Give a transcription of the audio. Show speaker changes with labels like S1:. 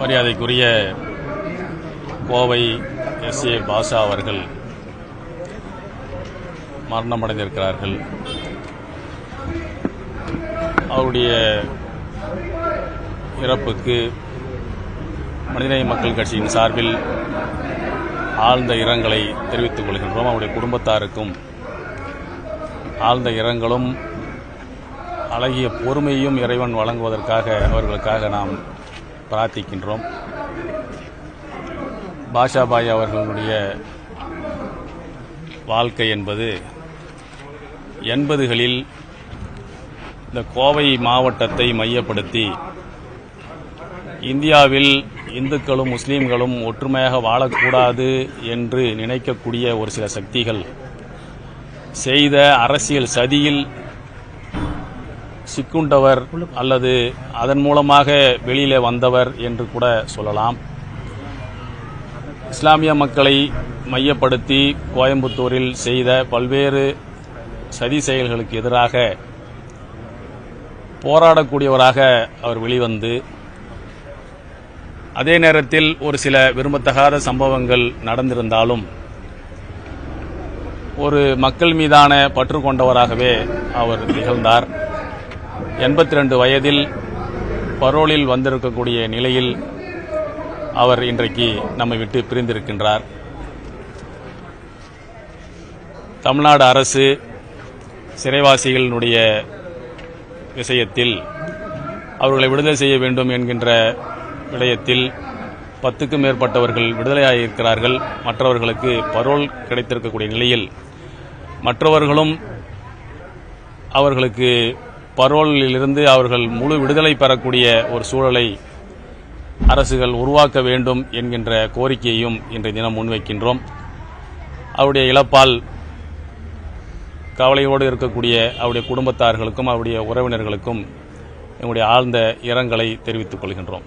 S1: மரியாதைக்குரிய Kovai S A பாஷா அவர்கள் மரணமடைந்திருக்கிறார்கள். அவருடைய இறப்புக்கு மனிதநேய மக்கள் கட்சியின் சார்பில் ஆழ்ந்த இரங்கலை தெரிவித்துக் கொள்கின்றோம். அவருடைய குடும்பத்தாருக்கும் ஆழ்ந்த இரங்கலும் அழகிய பொறுமையும் இறைவன் வழங்குவதற்காக அவர்களுக்காக நாம் பிரார்த்திக்கின்றோம். பாஷாபாய் அவர்களுடைய வாழ்க்கை என்பது எண்பதுகளில் இந்த கோவை மாவட்டத்தை மையப்படுத்தி இந்தியாவில் இந்துக்களும் முஸ்லீம்களும் ஒற்றுமையாக வாழக்கூடாது என்று நினைக்கக்கூடிய ஒரு சில சக்திகள் செய்த அரசியல் சதியில் சிக்குண்டவர் அல்லது அதன் மூலமாக வெளியிலே வந்தவர் என்று கூட சொல்லலாம். இஸ்லாமிய மக்களை மையப்படுத்தி கோயம்புத்தூரில் செய்த பல்வேறு சதி செயல்களுக்கு எதிராக போராடக்கூடியவராக அவர் வெளிவந்து அதே நேரத்தில் ஒரு சில விரும்பத்தகாத சம்பவங்கள் நடந்திருந்தாலும் ஒரு மக்கள் மீதான பற்று கொண்டவராகவே அவர் திகழ்ந்தார். எண்பத்தி ரெண்டு வயதில் பரோலில் வந்திருக்கக்கூடிய நிலையில் அவர் இன்றைக்கு நம்மை விட்டு பிரிந்திருக்கின்றார். தமிழ்நாடு அரசு சிறைவாசிகளினுடைய விஷயத்தில் அவர்களை விடுதலை செய்ய வேண்டும் என்கின்ற விடயத்தில் பத்துக்கும் மேற்பட்டவர்கள் விடுதலையாகியிருக்கிறார்கள் மற்றவர்களுக்கு பரோல் கிடைத்திருக்கக்கூடிய நிலையில் மற்றவர்களும் அவர்களுக்கு பரோலிலிருந்து அவர்கள் முழு விடுதலை பெறக்கூடிய ஒரு சூழலை அரசுகள் உருவாக்க வேண்டும் என்கின்ற கோரிக்கையையும் இன்றைய தினம் முன்வைக்கின்றோம். அவருடைய இழப்பால் கவலையோடு இருக்கக்கூடிய அவருடைய குடும்பத்தார்களுக்கும் அவருடைய உறவினர்களுக்கும் எங்களுடைய ஆழ்ந்த இரங்கலை தெரிவித்துக் கொள்கின்றோம்.